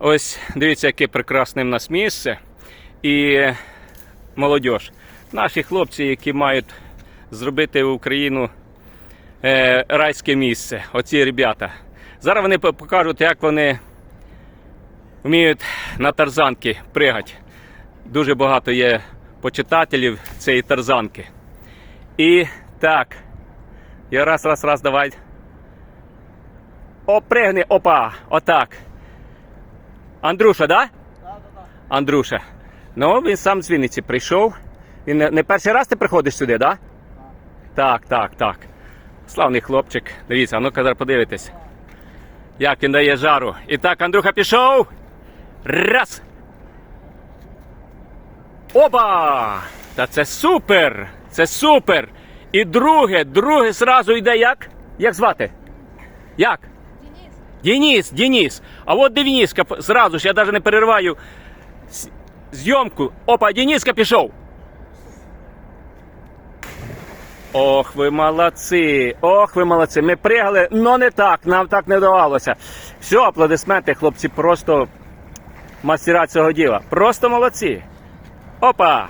Ось дивіться, яке прекрасне в нас місце. І молодь. Наші хлопці, які мають зробити Україну е, райське місце. Оці ребята. Зараз вони покажуть, як вони вміють на тарзанки пригати. Дуже багато є почитателів цієї тарзанки. І так. Я раз, раз, раз, давай. Опригни, опа, отак. Андрюша, да? Андрюша. Ну, він сам з Вінниці прийшов. Він не, не перший раз ти приходиш сюди, да? Так, так, так. Славний хлопчик. Дивіться, а ну-ка зараз подивитесь. Як він дає жару. І так, Андрюха пішов. Раз. Опа! Та це супер! Це супер! І друге, друге зразу йде як? Як звати? Як? Денис, Денис. А от Дениска зразу ж, я навіть не перериваю с- зйомку. Опа, Дениска пішов. Ох, ви молодці! Ох, ви молодці! Ми пригали, але не так, нам так не вдавалося. Все, аплодисменти, хлопці, просто мастера цього діла. Просто молодці. Опа!